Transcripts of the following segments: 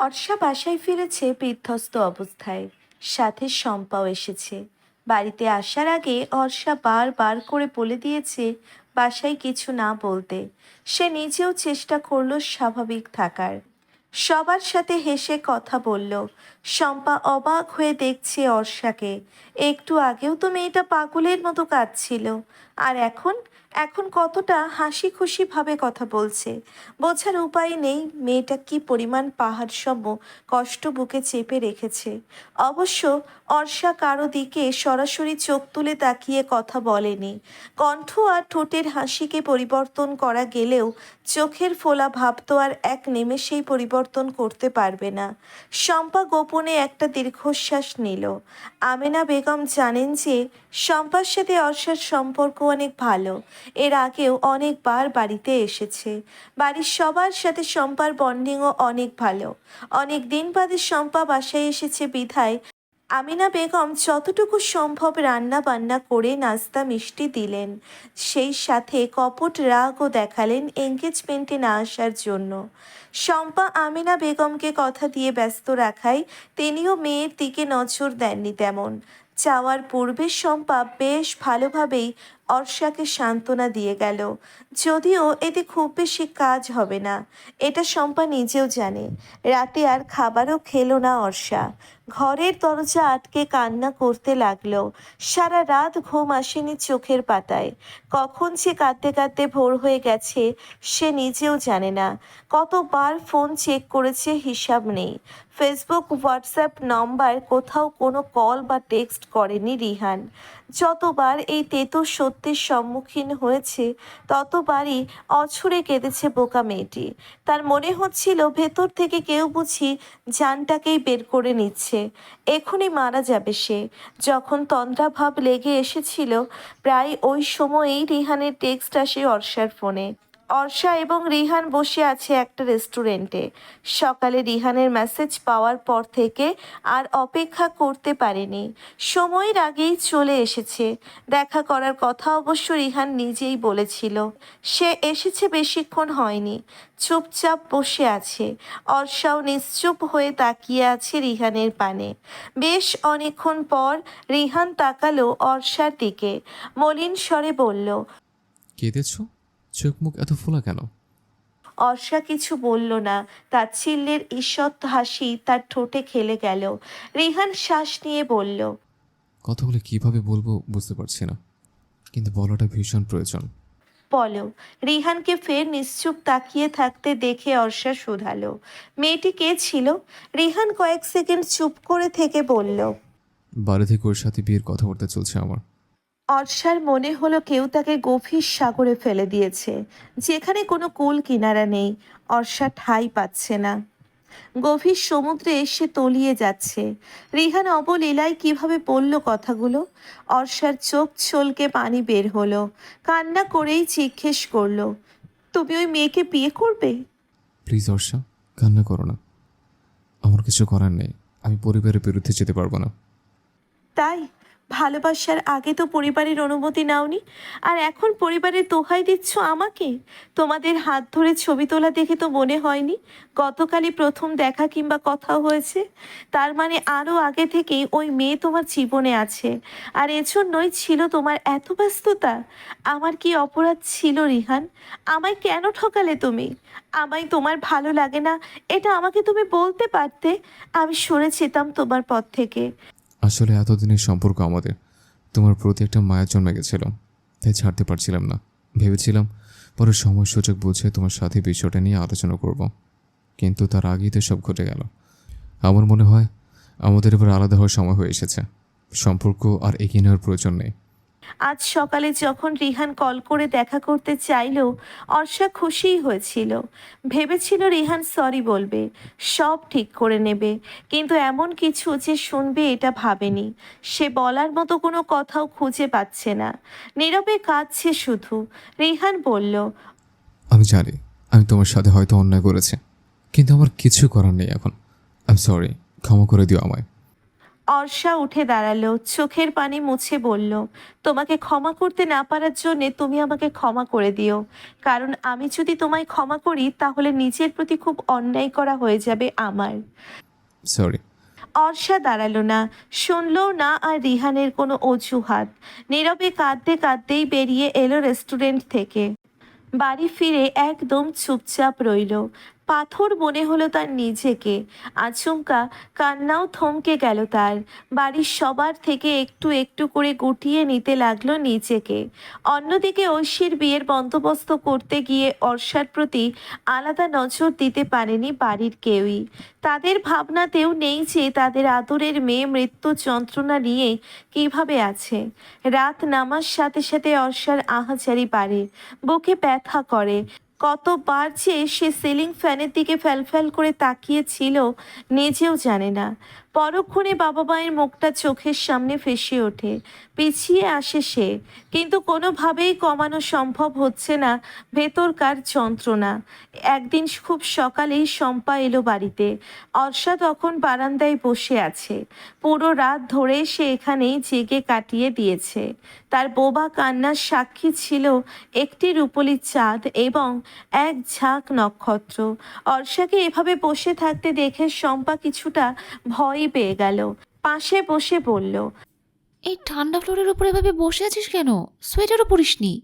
অর্ষা বাসায় ফিরেছে বিধ্বস্ত অবস্থায়। সাথে শম্পাও এসেছে। বাড়িতে আসার আগে অর্ষা বারবার করে বলে দিয়েছে বাসায় কিছু না বলতে। সে নিজেও চেষ্টা করল স্বাভাবিক থাকার। সবার সাথে হেসে কথা বলল। শম্পা অবাক হয়ে দেখছে অর্ষাকে। একটু আগেও তো মেয়েটা পাগলের মতো কাঁদছিল। আর এখন এখন কতটা হাসি খুশি ভাবে কথা বলছে? বোঝার উপায় নেই, মেয়েটা কি পরিমাণ পাহাড় সম কষ্ট বুকে চেপে রেখেছে। অবশ্য অর্ষা কারও দিকে সরাসরি চোখ তুলে তাকিয়ে কথা বলেনি। কণ্ঠ আর ঠোঁটের হাসিকে পরিবর্তন করা গেলেও চোখের ফোলা ভাব তো আর এক নিমেষেই পরিবর্তন করতে পারবে না। শম্পা গোপনে একটা দীর্ঘশ্বাস নিল। আমেনা বেগম জানেন যে, শম্পার সাথে অর্ষার সম্পর্ক অনেক ভালো। এর আগেও অনেকবার বাড়িতে এসেছে। বাড়ির সবার সাথে শম্পার বন্ডিংও অনেক ভালো। অনেক দিন বাদে শম্পা বাসায় এসেছে বিধায়। আমিনা বেগম যতটুকু সম্ভব রান্না বান্না করে নাস্তা মিষ্টি দিলেন। সেই সাথে কপট রাগও দেখালেন এঙ্গেজমেন্টে না আসার জন্য। শম্পা আমিনা বেগমকে কথা দিয়ে ব্যস্ত রাখায় তিনিও মেয়ের দিকে নজর দেননি তেমন। চাওয়ার পূর্বে শম্পা বেশ ভালোভাবেই অর্ষাকে সান্ত্বনা দিয়ে গেল, যদিও এতে খুব বেশি কাজ হবে না, এটা শম্পা নিজেও জানে। রাতে আর খাবারও খেলো না অর্ষা। ঘরের দরজা আটকে কান্না করতে লাগল, সারা রাত ঘুম আসেনি চোখের পাতায়। কখন সে কাঁদতে কাঁদতে ভোর হয়ে গেছে, সে নিজেও জানে না। কতবার ফোন চেক করেছে হিসাব নেই। ফেসবুক, হোয়াটসঅ্যাপ নম্বর কোথাও কোনো কল বা টেক্সট করেনি রিহান। যতবার এই তেতো সত্যের সম্মুখীন হয়েছে, ততবারই অছুরে কেঁদেছে বোকা মেয়েটি। তার মনে হচ্ছিল ভেতর থেকে কেউ বুঝি জানটাকেই বের করে নিচ্ছে। এখনই মারা যাবে সে। যখন তন্দ্রাভাব লেগে এসেছিল, প্রায় ওই সময়েই রিহানের টেক্সট আসে অর্ষার ফোনে। অর্ষা এবং রিহান বসে আছে একটা রেস্টুরেন্টে। সকালে রিহানের মেসেজ পাওয়ার পর থেকে আর অপেক্ষা করতে পারেনি। সময়ের আগেই চলে এসেছে। দেখা করার কথা অবশ্য রিহান নিজেই বলেছিল। সে এসেছে বেশিক্ষণ হয়নি। চুপচাপ বসে আছে। অর্ষাও নিশ্চুপ হয়ে তাকিয়ে আছে রিহানের পানে। বেশ অনেকক্ষণ পর রিহান তাকালো অর্ষার দিকে। মলিন স্বরে বলল, কেঁদেছ? চোখ মুখ এত ফোলা কেন? অর্ষা কিছু বলল না। তাচ্ছিল্যের ঈষৎ হাসি তার ঠোঁটে খেলে গেল। রিহান শ্বাস নিয়ে বলল কথাগুলো কীভাবে বলব বুঝতে পারছি না। কিন্তু বলাটা ভীষণ প্রয়োজন। বলো রিহানকে ফের নিশ্চুপ তাকিয়ে থাকতে দেখে অর্ষা শুধালো। মেয়েটি কে ছিল? রিহান কয়েক সেকেন্ড চুপ করে থেকে বলল বাড়ি থেকে ওর সাথে বিয়ের কথাবার্তা চলছে আমার। অর্ষার মনে হলো কেউ তাকে গভীর সাগরে ফেলে দিয়েছে যেখানে কোনো কুল কিনারা নেই অর্ষা ঠাই পাচ্ছে না। গভীর সমুদ্রে এসে তলিয়ে যাচ্ছে। রিহান অবলীলায় কীভাবে বলল কথাগুলো? অর্ষার চোখ ছলকে পানি বের হলো কান্না করেই জিজ্ঞেস করল তুমি ওই মেয়েকে বিয়ে করবে? প্লিজ অর্ষা কান্না করো না। আমার কিছু করার নেই। আমি পরিবারের বিরুদ্ধে যেতে পারব না। তাই ভালোবাসার আগে তো পরিবারের অনুমতি নাওনি। আর এখন পরিবারের দোহাই দিচ্ছ আমাকে? তোমাদের হাত ধরে ছবি তোলা দেখে তো মনে হয়নি। গতকালই প্রথম দেখা কিংবা কথা হয়েছে। তার মানে আরও আগে থেকেই ওই মেয়ে তোমার জীবনে আছে। আর এজন্যই ছিল তোমার এত ব্যস্ততা। আমার কি অপরাধ ছিল রিহান? আমায় কেন ঠকালে তুমি? আমায় তোমার ভালো লাগে না? এটা আমাকে তুমি বলতে পারতে? আমি সরে যেতাম তোমার পথ থেকে। আসলে এতদিনের সম্পর্ক আমাদের। তোমার প্রতি একটা মায়া জন্মে গেছিল, তাই ছাড়তে পারছিলাম না। ভেবেছিলাম পরে সময় সুযোগ বুঝে তোমার সাথে বিষয়টা নিয়ে আলোচনা করব। কিন্তু তার আগেই তো সব ঘটে গেল। আমার মনে হয় আমাদের এবার আলাদা হওয়ার সময় হয়ে এসেছে। সম্পর্ক আর এগিয়ে নেওয়ার প্রয়োজন নেই। আজ সকালে যখন রিহান কল করে দেখা করতে চাইলো, অর্ষা খুশিই হয়েছিল। ভেবেছিল রিহান সরি বলবে, সব ঠিক করে নেবে, কিন্তু এমন কিছু যে শুনবে এটা ভাবেনি। সে বলার মতো কোনো কথাও খুঁজে পাচ্ছে না। নীরবে কাঁদছে শুধু। রিহান বলল, আমি জানি, আমি তোমার সাথে হয়তো অন্যায় করেছি, কিন্তু আমার কিছু করার নেই এখন। আই সরি ক্ষমা করে দিও আমায়। অর্ষা উঠে দাঁড়াল চোখের পানি মুছে বলল তোমাকে ক্ষমা করতে না পারার জন্যে তুমি আমাকে ক্ষমা করে দিও। কারণ আমি যদি তোমায় ক্ষমা করি তাহলে নিজের প্রতি খুব অন্যায় করা হয়ে যাবে আমার। সরি অর্ষা দাঁড়াল না শুনলো না আর রিহানের কোনো অজুহাত। নীরবে কাঁদতে কাঁদতেই বেরিয়ে এলো রেস্টুরেন্ট থেকে। বাড়ি ফিরে একদম চুপচাপ রইল। পাথর মনে হলো তার নিজেকে। আচমকা কান্নাও থমকে গেল তার। বাড়ির সবার থেকে একটু একটু করে গুটিয়ে নিতে লাগল নিজেকে। অন্যদিকে ঐশীর বিয়ের বন্দোবস্ত করতে গিয়ে অর্ষার প্রতি আলাদা নজর দিতে পারেনি বাড়ির কেউই। তাদের ভাবনাতেও নেই যে তাদের আদরের মেয়ে মৃত্যু যন্ত্রণা নিয়ে কীভাবে আছে। রাত নামার সাথে সাথে অর্ষার আহাজারি বাড়ে, বুকে ব্যথা করে। কতবার যে সে সিলিং ফ্যানের দিকে ফ্যালফ্যাল করে তাকিয়েছিল নিজেও জানে না। পরক্ষণে বাবা মায়ের মুখটা চোখের সামনে ফেসে ওঠে। পিছিয়ে আসে সে। কিন্তু কোনোভাবেই কমানো সম্ভব হচ্ছে না ভেতরকার যন্ত্রণা। একদিন খুব সকালেই শম্পা এলো বাড়িতে। অর্ষা তখন বারান্দায় বসে আছে। পুরো রাত ধরে সে এখানেই জেগে কাটিয়ে দিয়েছে। তার বোবা কান্নার সাক্ষী ছিল একটি রূপলি চাঁদ এবং এক ঝাঁক নক্ষত্র। অর্ষাকে এভাবে বসে থাকতে দেখে শম্পা কিছুটা ভয় পেয়ে গেল। পাশে বসে বলল এই ঠান্ডা ফ্লোরের উপরে এভাবে বসে আছিস কেন? সোয়েটারও পরিসনি।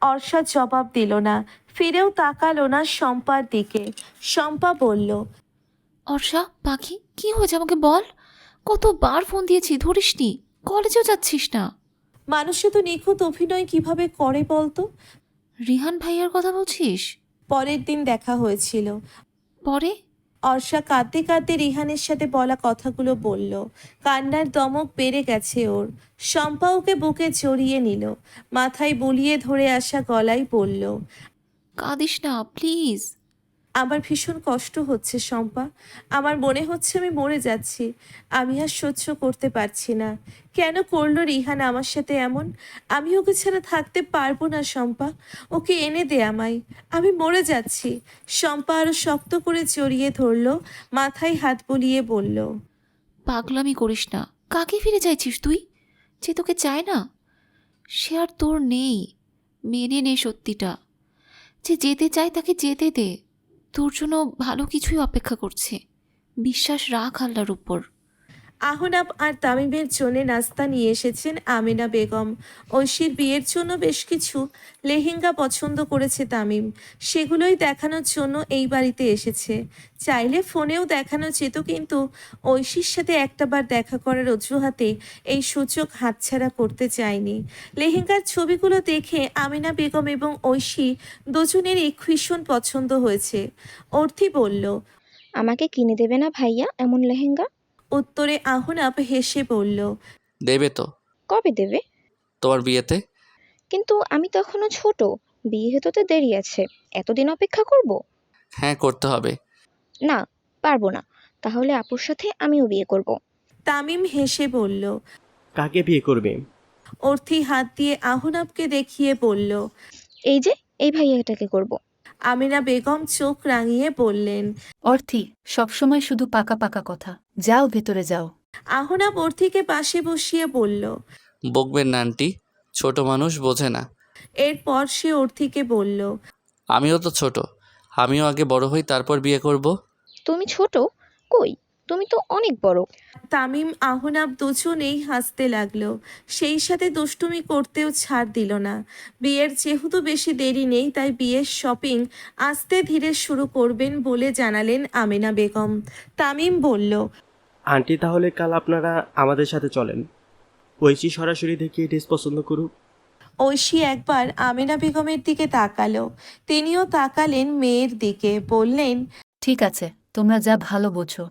অর্ষা জবাব দিল না। ফিরেও তাকালো না শম্পার দিকে। শম্পা বলল অর্ষা পাখি কি হয়েছে আমাকে বল? কতবার ফোন দিয়েছি ধরিসনি। কলেজেও যাচ্ছিস না। মানুষে তো নিখুঁত অভিনয় কীভাবে করে বলতো? রিহান ভাইয়ার কথা বলছিস? পরের দিন দেখা হয়েছিল। পরে? অর্ষা কাঁদতে কাঁদতে রিহানের সাথে বলা কথাগুলো বলল। কান্নার দমক বেড়ে গেছে ওর। শম্পা ওকে বুকে জড়িয়ে নিল। মাথায় বলিয়ে ধরে আসা গলায় বলল, কাঁদিস না, প্লিজ। আমার ভীষণ কষ্ট হচ্ছে, শম্পা। আমার মনে হচ্ছে আমি মরে যাচ্ছি। আমি আর সহ্য করতে পারছি না। কেন করল রিহান আমার সাথে এমন? আমি ওকে ছাড়া থাকতে পারব না, শম্পা। ওকে এনে দে আমায়। আমি মরে যাচ্ছি। শম্পা আরও শক্ত করে জড়িয়ে ধরলো, মাথায় হাত বুলিয়ে বলল, পাগলামি করিস না। কাকে ফিরে চাইছিস তুই? যে তোকে চায় না। সে আর তোর নেই। মেনে নে সত্যিটা। যে যেতে চায় তাকে যেতে দে। তোর জন্য ভালো কিছুই অপেক্ষা করছে। বিশ্বাস রাখ আল্লাহর উপর। আহনাব আর তামিমের জন্য নাস্তা নিয়ে এসেছেন আমিনা বেগম। ঐশীর বিয়ের জন্য বেশ কিছু লেহেঙ্গা পছন্দ করেছে তামিম। সেগুলোই দেখানোর জন্য এই বাড়িতে এসেছে। চাইলে ফোনেও দেখানো যেত, কিন্তু ঐশীর সাথে একটাবার দেখা করার অজুহাতে এই সূচক হাতছাড়া করতে চায়নি। লেহেঙ্গার ছবিগুলো দেখে আমিনা বেগম এবং ঐশী দুজনেরই ভীষণ পছন্দ হয়েছে। অর্থি বলল, আমাকে কিনে দেবে না ভাইয়া এমন লেহেঙ্গা? উত্তরে আহনাব হেসে বলল দেবে তো। কবে দেবে? তোমার বিয়েতে? কিন্তু আমি তো এখনও ছোট বিয়ে হতে তো দেরি আছে এতদিন অপেক্ষা করব? হ্যাঁ করতে হবে। না পারব না তাহলে আপুর সাথে আমিও বিয়ে করব। তামিম হেসে বলল কাকে বিয়ে করবে? অর্থি হাত দিয়ে আহনাবকে দেখিয়ে বলল এই যে এই ভাইয়াটাকে করব। আমিনা বেগম চোখ রাঙিয়ে বললেন অর্থি সবসময় শুধু পাকা পাকা কথা। যাও ভেতরে যাও। আহনা অর্থিকে পাশে বসিয়ে বলল বকবেন না আন্টি। ছোট মানুষ বোঝে না। এরপর সে অর্থিকে বলল আমিও তো ছোট। আমিও আগে বড় হই তারপর বিয়ে করব। তুমি ছোট? কই? তুমি তো অনেক বড়। তামিম আহনাব দুজনেই হাসতে লাগল। সেই সাথে দুষ্টুমি করতেও ছাড় দিল না। বিয়ের যেহেতু বেশি দেরি নেই তাই বিয়ের শপিং আস্তে ধীরে শুরু করবেন বলে জানালেন আমিনা বেগম। তামিম বলল আন্টি তাহলে কাল আপনারা আমাদের সাথে চলেন। ঐশী সরাসরি দেখে ড্রেস পছন্দ করুক। ঐশী একবার আমিনা বেগমের দিকে তাকালো। তিনিও তাকালেন মেয়ের দিকে বললেন ঠিক আছে তোমরা যা ভালো বোঝো।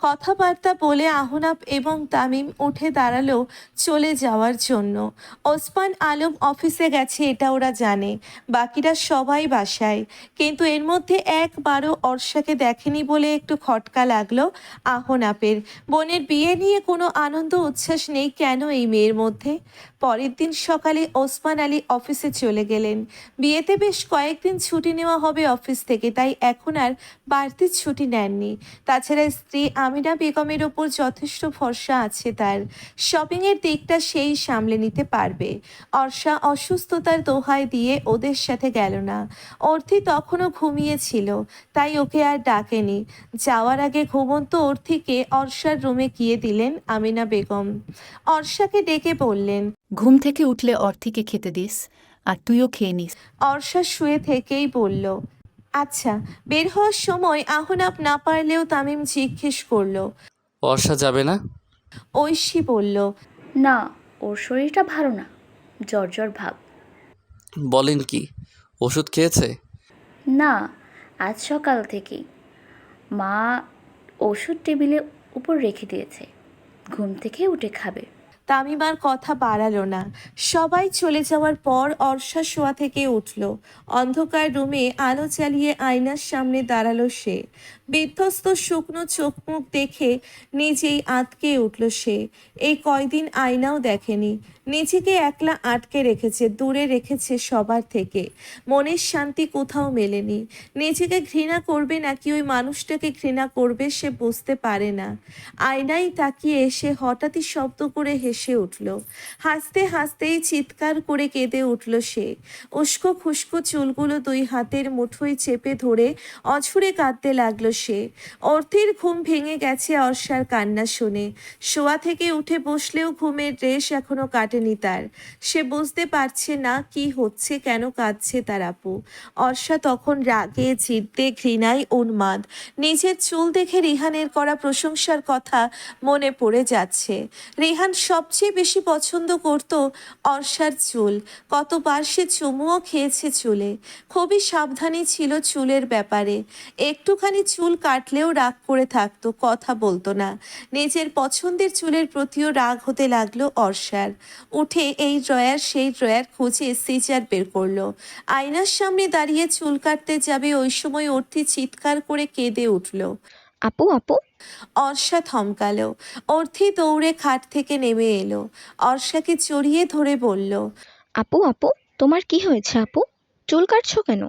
কথাবার্তা বলে আহনাব এবং তামিম উঠে দাঁড়াল চলে যাওয়ার জন্য। ওসমান আলম অফিসে গেছে, এটা ওরা জানে। বাকিরা সবাই বাসায়। কিন্তু এর মধ্যে একবারও অর্ষাকে দেখেনি বলে একটু খটকা লাগল আহনাপের বোনের বিয়ে নিয়ে কোনো আনন্দ উচ্ছ্বাস নেই কেন এই মেয়ের মধ্যে? পরের দিন সকালে ওসমান আলী অফিসে চলে গেলেন। বিয়েতে বেশ কয়েকদিন ছুটি নেওয়া হবে অফিস থেকে, তাই এখন আর বাড়তি ছুটি নেননি। তাছাড়া স্ত্রী আমিনা বেগমের ওপর যথেষ্ট ভরসা আছে তার। শপিংয়ের দিকটা সেই সামলে নিতে পারবে। অর্ষা অসুস্থতার দোহায় দিয়ে ওদের সাথে গেল না। অর্থি তখনও ঘুমিয়েছিল তাই ওকে আর ডাকেনি। যাওয়ার আগে ঘুমন্ত অর্থিকে অর্ষার রুমে গিয়ে দিলেন আমিনা বেগম। অর্ষাকে ডেকে বললেন ঘুম থেকে উঠলে অর্থিকে খেতে দিস আর তুইও খেয়ে নিস। অর্ষা শুয়ে থেকেই বলল আচ্ছা বের হওয়ার সময় আহনাপ না পারলেও তামিম জিজ্ঞেস করল। বর্ষা যাবে না? ঐশী বলল না ওর শরীরটা ভালো না জ্বর জ্বর ভাব। বলেন কি ওষুধ খেয়েছে? না আজ সকাল থেকেই। মা ওষুধ টেবিলে উপর রেখে দিয়েছে ঘুম থেকে উঠে খাবে। তামিম আর কথা বাড়ালো না। সবাই চলে যাওয়ার পর অর্ষা শোয়া থেকে উঠল। অন্ধকার রুমে আলো চালিয়ে আয়নার সামনে দাঁড়াল সে। বিধ্বস্ত শুকনো চোখ মুখ দেখে নিজেই আটকে উঠল সে। এই কয়দিন আয়নাও দেখেনি। নিজেকে একলা আটকে রেখেছে, দূরে রেখেছে সবার থেকে। মনের শান্তি কোথাও মেলেনি। নিজেকে ঘৃণা করবে নাকি ওই মানুষটাকে ঘৃণা করবে সে বুঝতে পারে না। আয়নায় তাকিয়ে এসে হঠাৎই শব্দ করে হেসে উঠল। হাসতে হাসতেই চিৎকার করে কেঁদে উঠল সে। উস্কো খুস্কো চুলগুলো দুই হাতের মুঠোয় চেপে ধরে অঝরে কাঁদতে লাগল সে। অর্থের ঘুম ভেঙে গেছে অর্ষার কান্না শুনে। শোয়া থেকে উঠে বসলেও ঘুমের রেশ এখনও কাটেনি তার। সে বুঝতে পারছে না কি হচ্ছে, কেন কাঁদছে তার আপু। অর্ষা তখন রাগে, জিদ্দে, ঘৃণায় উন্মাদ। নিজের চুল দেখে রিহানের করা প্রশংসার কথা মনে পড়ে যাচ্ছে। রিহান সবচেয়ে বেশি পছন্দ করত অর্ষার চুল। কতবার সে চুমুও খেয়েছে চুলে। খুবই সাবধানী ছিল চুলের ব্যাপারে। একটুখানি চুল কাটলেও রাগ করে থাকতো, কথা বলতো না। নিজের পছন্দের চুলের প্রতিও রাগ হতে লাগল অর্ষার। উঠে এই ড্রয়ার, সেই ড্রয়ার খুঁজে সিজার বের করল। আয়নার সামনে দাঁড়িয়ে চুল কাটতে যাবে ওই সময় অর্থি চিৎকার করে কেঁদে উঠল। আপু আপু অর্ষা থমকালো। অর্থি দৌড়ে খাট থেকে নেমে এলো। অর্ষাকে চড়িয়ে ধরে বলল আপু আপু তোমার কি হয়েছে আপু? চুল কাটছো কেন?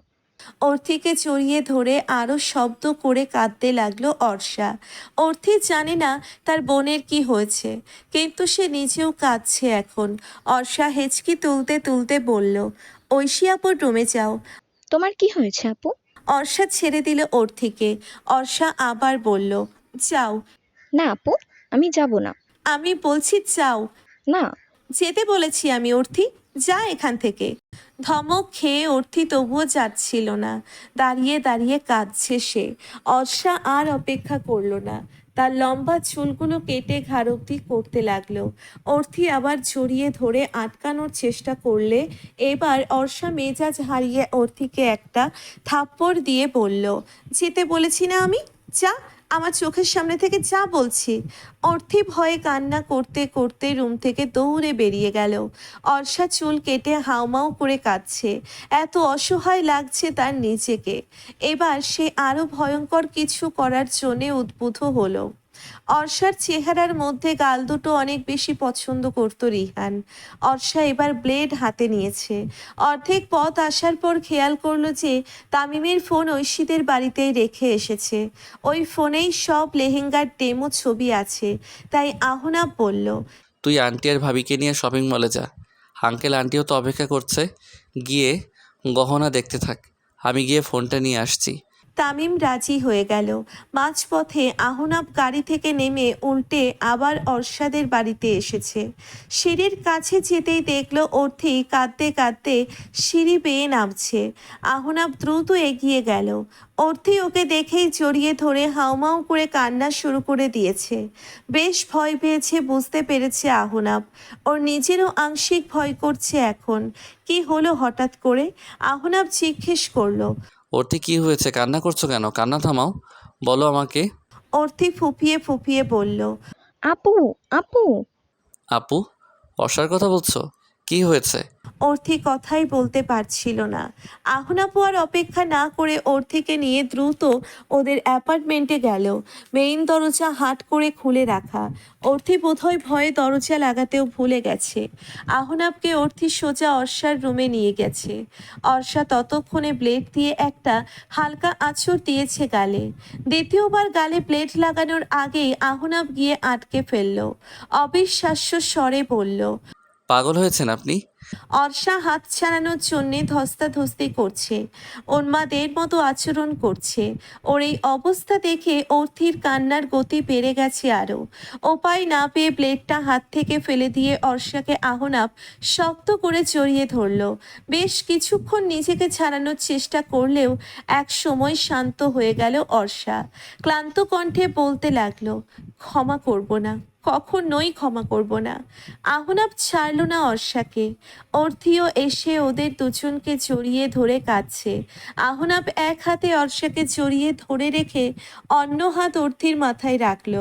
অর্থিকে চড়িয়ে ধরে আরও শব্দ করে কাঁদতে লাগল অর্ষা। অর্থি জানে না তার বোনের কি হয়েছে কিন্তু সে নিজেও কাঁদছে এখন। অর্ষা হেঁচকি তুলতে তুলতে বলল ঐশী আপুর রুমে যাও। তোমার কি হয়েছে আপু? অর্ষা ছেড়ে দিল অর্থিকে অর্ষা আবার বলল যাও। না আপু আমি যাব না। আমি বলছি যাও। না। যেতে বলেছি আমি অর্থি যা এখান থেকে। ধমক খেয়ে অর্থি তবুও যাচ্ছিল না। দাঁড়িয়ে দাঁড়িয়ে কাঁদছে সে। অর্ষা আর অপেক্ষা করল না। তার লম্বা চুলগুলো কেটে ঘাড় অব্দি করতে লাগল। অর্থি আবার জড়িয়ে ধরে আটকানোর চেষ্টা করলে এবার অর্ষা মেজাজ হারিয়ে অর্থিকে একটা থাপ্পড় দিয়ে বলল যেতে বলেছি না আমি? যা আমার চোখের সামনে থেকে যা বলছি। অর্থে ভয়ে কান্না করতে করতে রুম থেকে দৌড়ে বেরিয়ে গেল। অর্ষা চুল কেটে হাউমাউ করে কাঁদছে। এত অসহায় লাগছে তার নিজেকে। এবার সে আরও ভয়ঙ্কর কিছু করার জন্যে উদ্বুদ্ধ হলো। অর্ষার চেহারার মধ্যে গাল দুটো অনেক বেশি পছন্দ করত রিহান। অর্ষা এবার ব্লেড হাতে নিয়েছে। অর্ধেক পথ আসার পর খেয়াল করল যে তামিমের ফোন ঐশীদের বাড়িতেই রেখে এসেছে। ওই ফোনেই সব লেহেঙ্গার ডেমো ছবি আছে। তাই আহনাব বলল, তুই আন্টি আর ভাবিকে নিয়ে শপিং মলে যা। আঙ্কেল আন্টিও তো অপেক্ষা করছে। গিয়ে গহনা দেখতে থাক। আমি গিয়ে ফোনটা নিয়ে আসছি। তামিম রাজি হয়ে গেল। মাঝপথে আহনাব গাড়ি থেকে নেমে উল্টে আবার অর্ষাদের বাড়িতে এসেছে। সিঁড়ির কাছে যেতেই দেখল অর্থি কাঁদতে কাঁদতে সিঁড়ি বেয়ে নামছে। আহনাব দ্রুত এগিয়ে গেল। অর্থি ওকে দেখেই জড়িয়ে ধরে হাউমাউ করে কান্না শুরু করে দিয়েছে। বেশ ভয় পেয়েছে, বুঝতে পেরেছে আহনাব। ওর নিজেরও আংশিক ভয় করছে এখন। কি হলো হঠাৎ করে? আহনাব জিজ্ঞেস করল ওরতে কি হয়েছে? কান্না করছ কেন? কান্না থামাও। বলো আমাকে। অর্থি ফুপিয়ে ফুপিয়ে বলল আপু আপু। আপু অসার কথা বলছো? কি হয়েছে? অর্থি কথাই বলতে পারছিল না। আহনাপু আর অপেক্ষা না করে অর্থিকে নিয়ে দ্রুত ওদের অ্যাপার্টমেন্টে গেল। মেইন দরজা হাট করে খুলে রাখা। অর্থি বোধহয় ভয়ে দরজা লাগাতেও ভুলে গেছে। আহনাবকে অর্থি সোজা অর্ষার রুমে নিয়ে গেছে। অর্ষা ততক্ষণে ব্লেড দিয়ে একটা হালকা আঁচড় দিয়েছে গালে। দ্বিতীয়বার গালে ব্লেড লাগানোর আগেই আহনাব গিয়ে আটকে ফেলল। অবিশ্বাস্য স্বরে বলল পাগল হয়েছেন আপনি? অর্ষা হাত ছাড়ানোর জন্যে ধস্তাধস্তি করছে। উন্মাদের মতো আচরণ করছে। ওর এই অবস্থা দেখে অর্থির কান্নার গতি বেড়ে গেছে আরও। উপায় না পেয়ে ব্লেডটা হাত থেকে ফেলে দিয়ে অর্ষাকে আহনাব শক্ত করে জড়িয়ে ধরল। বেশ কিছুক্ষণ নিজেকে ছাড়ানোর চেষ্টা করলেও এক সময় শান্ত হয়ে গেল অর্ষা। ক্লান্ত কণ্ঠে বলতে লাগল, ক্ষমা করব না। কখনোই ক্ষমা করব না। আহনাব ছাড়ল না অর্ষাকে। অর্থিও এসে ওদের দুজনকে জড়িয়ে ধরে কাঁদছে। আহনাব এক হাতে অর্ষাকে জড়িয়ে ধরে রেখে অন্য হাত অর্থির মাথায় রাখল।